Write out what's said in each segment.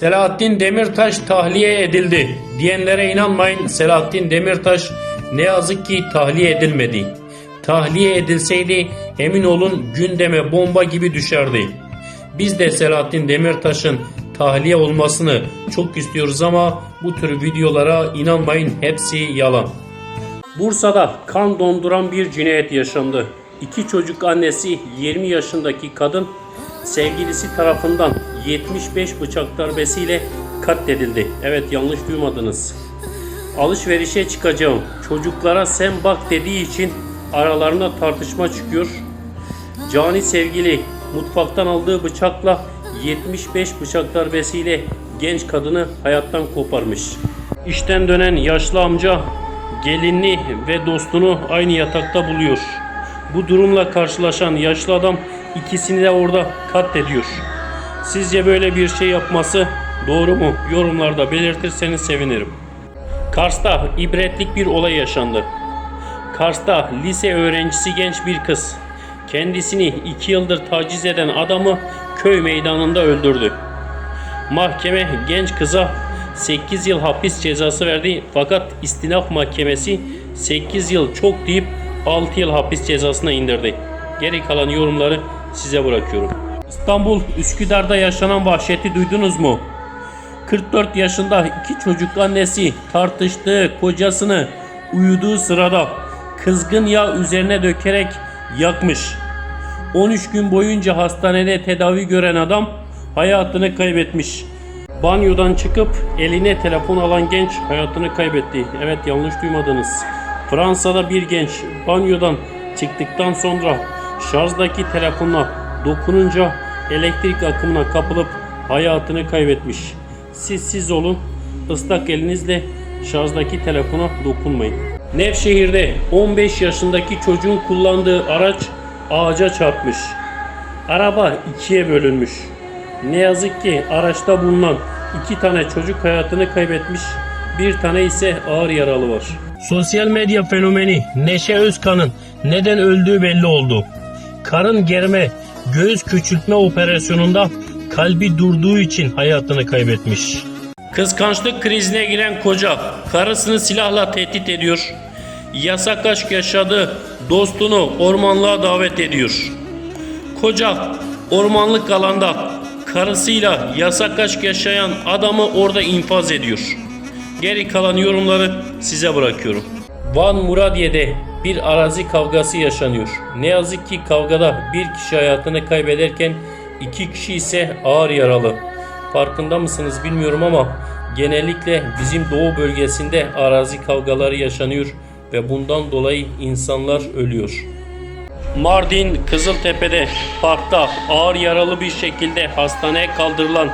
Selahattin Demirtaş tahliye edildi diyenlere inanmayın. Selahattin Demirtaş ne yazık ki tahliye edilmedi. Tahliye edilseydi emin olun gündeme bomba gibi düşerdi. Biz de Selahattin Demirtaş'ın tahliye olmasını çok istiyoruz ama bu tür videolara inanmayın hepsi yalan. Bursa'da kan donduran bir cinayet yaşandı. İki çocuk annesi 20 yaşındaki kadın sevgilisi tarafından 75 bıçak darbesiyle katledildi. Evet yanlış duymadınız. Alışverişe çıkacağım. Çocuklara sen bak dediği için aralarına tartışma çıkıyor. Cani sevgili mutfaktan aldığı bıçakla 75 bıçak darbesiyle genç kadını hayattan koparmış. İşten dönen yaşlı amca gelinini ve dostunu aynı yatakta buluyor. Bu durumla karşılaşan yaşlı adam ikisini de orada katlediyor. Sizce böyle bir şey yapması doğru mu? Yorumlarda belirtirseniz sevinirim. Kars'ta ibretlik bir olay yaşandı. Kars'ta lise öğrencisi genç bir kız kendisini iki yıldır taciz eden adamı köy meydanında öldürdü. Mahkeme genç kıza 8 yıl hapis cezası verdi fakat istinaf mahkemesi 8 yıl çok deyip 6 yıl hapis cezasına indirdi. Geri kalan yorumları size bırakıyorum. İstanbul Üsküdar'da yaşanan vahşeti duydunuz mu? 44 yaşında iki çocuk annesi tartıştığı kocasını uyuduğu sırada kızgın yağ üzerine dökerek yakmış. 13 gün boyunca hastanede tedavi gören adam hayatını kaybetmiş. Banyodan çıkıp eline telefon alan genç hayatını kaybetti. Evet yanlış duymadınız. Fransa'da bir genç banyodan çıktıktan sonra şarjdaki telefonla dokununca elektrik akımına kapılıp hayatını kaybetmiş. Siz siz olun, ıslak elinizle şarjdaki telefona dokunmayın. Nevşehir'de 15 yaşındaki çocuğun kullandığı araç ağaca çarpmış. Araba ikiye bölünmüş. Ne yazık ki araçta bulunan iki tane çocuk hayatını kaybetmiş, bir tane ise ağır yaralı var. Sosyal medya fenomeni Neşe Özkan'ın neden öldüğü belli oldu. Karın germe, göğüs küçültme operasyonunda kalbi durduğu için hayatını kaybetmiş. Kıskançlık krizine giren koca karısını silahla tehdit ediyor. Yasak aşk yaşadığı dostunu ormanlığa davet ediyor. Koca ormanlık alanda karısıyla yasak aşk yaşayan adamı orada infaz ediyor. Geri kalan yorumları size bırakıyorum. Van Muradiye'de bir arazi kavgası yaşanıyor. Ne yazık ki kavgada bir kişi hayatını kaybederken iki kişi ise ağır yaralı. Farkında mısınız bilmiyorum ama genellikle bizim doğu bölgesinde arazi kavgaları yaşanıyor ve bundan dolayı insanlar ölüyor. Mardin Kızıltepe'de parkta ağır yaralı bir şekilde hastaneye kaldırılan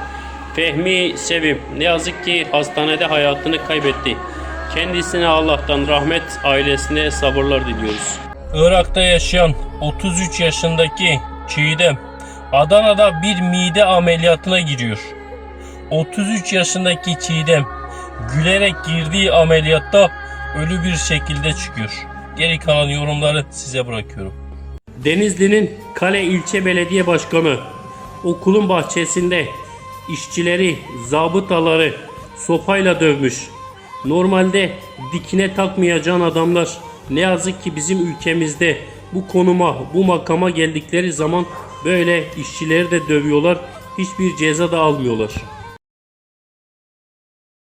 Fehmi Sevim ne yazık ki hastanede hayatını kaybetti. Kendisine Allah'tan rahmet, ailesine sabırlar diliyoruz. Irak'ta yaşayan 33 yaşındaki Çiğdem Adana'da bir mide ameliyatına giriyor. 33 yaşındaki Çiğdem gülerek girdiği ameliyatta ölü bir şekilde çıkıyor. Geri kalan yorumları size bırakıyorum. Denizli'nin Kale İlçe Belediye Başkanı okulun bahçesinde işçileri, zabıtaları sopayla dövmüş. Normalde dikine takmayacağın adamlar ne yazık ki bizim ülkemizde bu konuma, bu makama geldikleri zaman böyle işçileri de dövüyorlar. Hiçbir ceza da almıyorlar.